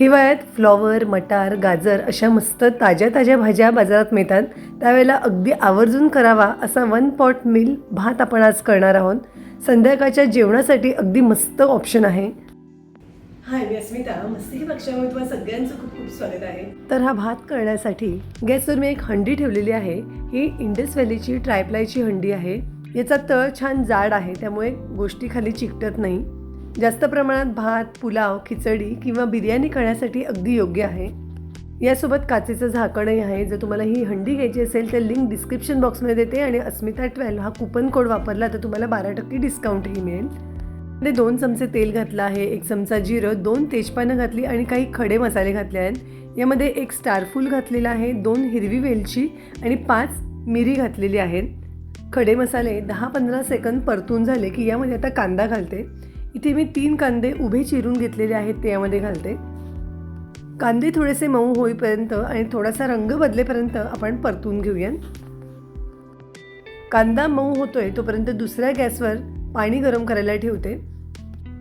हिवाळ्यात फ्लॉवर मटार गाजर अशा मस्त ताज्या ताज्या भाज्या बाजारात मिळतात. त्यावेळेला अगदी आवर्जून करावा असा वन पॉट मिल भात आपण आज करणार आहोत. संध्याकाळच्या जेवणासाठी अगदी मस्त ऑप्शन आहे. हाय मी अस्मिता. मस्ती ही पक्षामध्ये तुम्हाला सगळ्यांचं खूप खूप स्वागत आहे. तर हा भात करण्यासाठी गॅसवर मी एक हंडी ठेवलेली आहे. ही इंडस व्हॅलीची ट्रायप्लायची हंडी आहे. याचा तळ छान जाड आहे त्यामुळे गोष्टी खाली चिकटत नाही. जास्त प्रमाणात भात पुलाव खिचडी किंवा बिर्याणी करण्यासाठी अगदी योग्य आहे. यासोबत काचेचं झाकणही आहे. जर तुम्हाला ही हंडी घ्यायची असेल तर लिंक डिस्क्रिप्शन बॉक्समध्ये देते आणि अस्मिता ट्वेल्व हा कुपन कोड वापरला तर तुम्हाला बारा टक्के डिस्काउंटही मिळेल. मध्ये दोन चमचे तेल घातलं आहे एक चमचा जिरं दोन तेजपानं घातली आणि काही खडे मसाले घातले आहेत. यामध्ये एक स्टारफूल घातलेला आहे दोन हिरवी वेलची आणि पाच मिरी घातलेली आहेत. खडे मसाले दहा पंधरा सेकंद परतून झाले की यामध्ये आता कांदा घालते. इथे मी तीन कांदे उभे चिरून घेतलेले आहेत ते यामध्ये घालते. कांदे थोडेसे मऊ होईपर्यंत आणि थोडासा रंग बदलेपर्यंत आपण परतून घेऊया. कांदा मऊ होतोय तोपर्यंत दुसऱ्या गॅसवर पाणी गरम करायला ठेवते.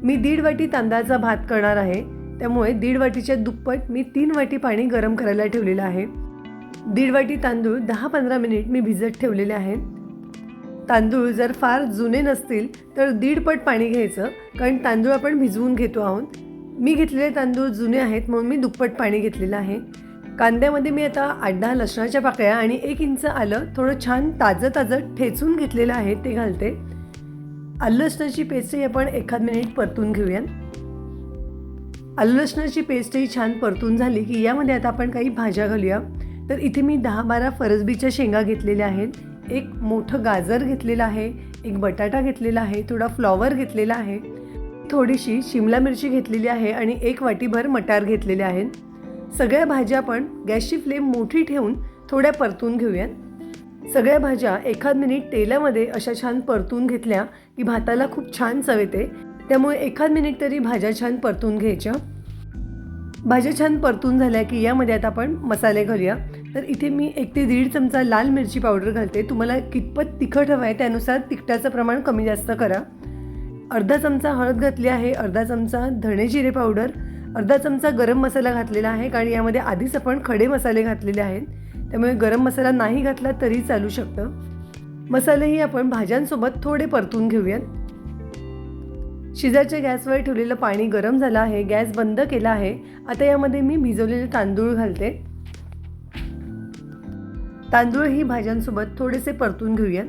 मी दीड वाटी तांदळाचा भात करणार आहे. त्यामुळे दीड वाटीच्या दुप्पट मी तीन वाटी पाणी गरम करायला ठेवलेलं आहे. दीड वाटी तांदूळ दहा पंधरा मिनिट मी भिजत ठेवलेले आहेत. तांदूळ जर फार जुने नसतील तर दीडपट पाणी घ्यायचं कारण तांदूळ आपण भिजवून घेतो आहोत. मी घेतलेले तांदूळ जुने आहेत म्हणून मी दुप्पट पाणी घेतलेलं आहे. कांद्यामध्ये मी आता आठ दहा लसणाच्या पाकळ्या आणि एक इंच आलं थोडं छान ताजं ताजं ठेचून घेतलेलं आहे ते घालते. आलं लसणाची पेस्टही आपण एखाद मिनिट परतून घेऊया आलं लसणाची पेस्टही छान परतून झाली की यामध्ये आता आपण काही भाज्या घालूया. तर इथे मी दहा बारा फरसबीच्या शेंगा घेतलेल्या आहेत. एक मोठं गाजर घेतलेलं आहे एक बटाटा घेतलेला आहे थोडा फ्लॉवर घेतलेला आहे. थोडीशी शिमला मिरची घेतलेली आहे आणि एक वाटीभर मटार घेतलेले आहेत. सगळ्या भाज्या आपण गॅसची फ्लेम मोठी ठेवून थोड्या परतून घेऊयात. सगळ्या भाज्या एखाद मिनिट तेलामध्ये अशा छान परतून घेतल्या की भाताला खूप छान चव येते. त्यामुळे एखाद मिनिट तरी भाज्या छान परतून घ्यायच्या. भाज्या छान परतून झाल्या की यामध्ये आता आपण मसाले घालूया. तर इथे मी एक ते दीड चमचा लाल मिरची पावडर घालते. तुम्हाला कितपत तिखट हवं आहे त्यानुसार तिखटाचं प्रमाण कमी जास्त करा. अर्धा चमचा हळद घातली आहे अर्धा चमचा धणे जिरे पावडर अर्धा चमचा गरम मसाला घातलेला आहे कारण यामध्ये आधीच आपण खडे मसाले घातलेले आहेत. त्यामुळे गरम मसाला नाही घातला तरी चालू शकतं. मसालेही आपण भाज्यांसोबत थोडे परतून घेऊयात. शिजाच्या गॅसवर ठेवलेलं पाणी गरम झालं आहे गॅस बंद केला आहे. आता यामध्ये मी भिजवलेले तांदूळ घालते. तांदूळ ही भाज्यांसोबत थोडेसे परतून घेऊयात.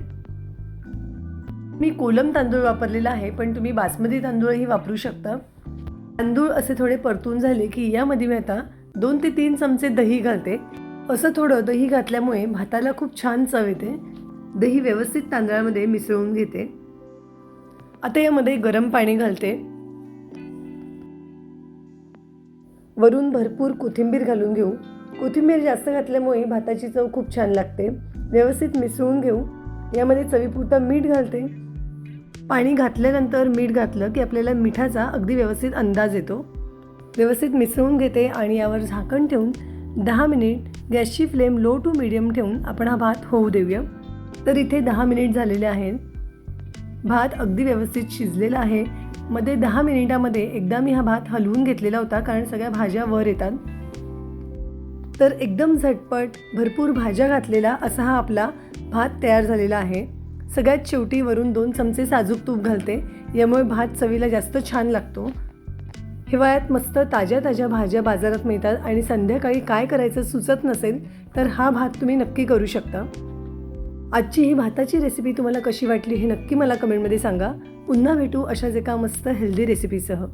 मी कोलम तांदूळ वापरलेला आहे पण तुम्ही बासमती तांदूळही वापरू शकता. तांदूळ असे थोडे परतून झाले की यामध्ये मी आता दोन ते तीन चमचे दही घालते. असं थोडं दही घातल्यामुळे भाताला खूप छान चव येते. दही व्यवस्थित तांदळामध्ये मिसळून घेते. आता यामध्ये गरम पाणी घालते. वरून भरपूर कोथिंबीर घालून घेऊ. कोथिंबीर जास्त घातल्यामुळे भाताची चव खूप छान लागते. व्यवस्थित मिसळून घेऊ. यामध्ये चवीपुरतं मीठ घालते. पाणी घातल्यानंतर मीठ घातलं की आपल्याला मिठाचा अगदी व्यवस्थित अंदाज येतो. व्यवस्थित मिसळून घेते आणि यावर झाकण ठेवून दहा मिनिट गॅसची फ्लेम लो टू मिडियम ठेवून आपण हा भात होऊ देऊया. तर इथे दहा मिनिट झालेले आहेत. भात अगदी व्यवस्थित शिजलेला आहे. मध्ये दहा मिनिटामध्ये एकदा मी हा भात हलवून घेतलेला होता कारण सगळ्या भाज्या वर येतात. तर एकदम झटपट भरपूर भाज्या घातलेला असा हा आपला भात तयार झालेला आहे. सगळ्यात शेवटी वरून दोन चमचे साजूक तूप घालते यामुळे भात चवीला जास्त छान लागतो. हिवाळ्यात मस्त ताज्या ताज्या भाज्या बाजारात मिळतात आणि संध्याकाळी काय करायचं सुचत नसेल तर हा भात तुम्ही नक्की करू शकता. आजची ही भाताची रेसिपी तुम्हाला कशी वाटली हे नक्की मला कमेंटमध्ये सांगा. पुन्हा भेटू अशाच एका मस्त हेल्दी रेसिपीसह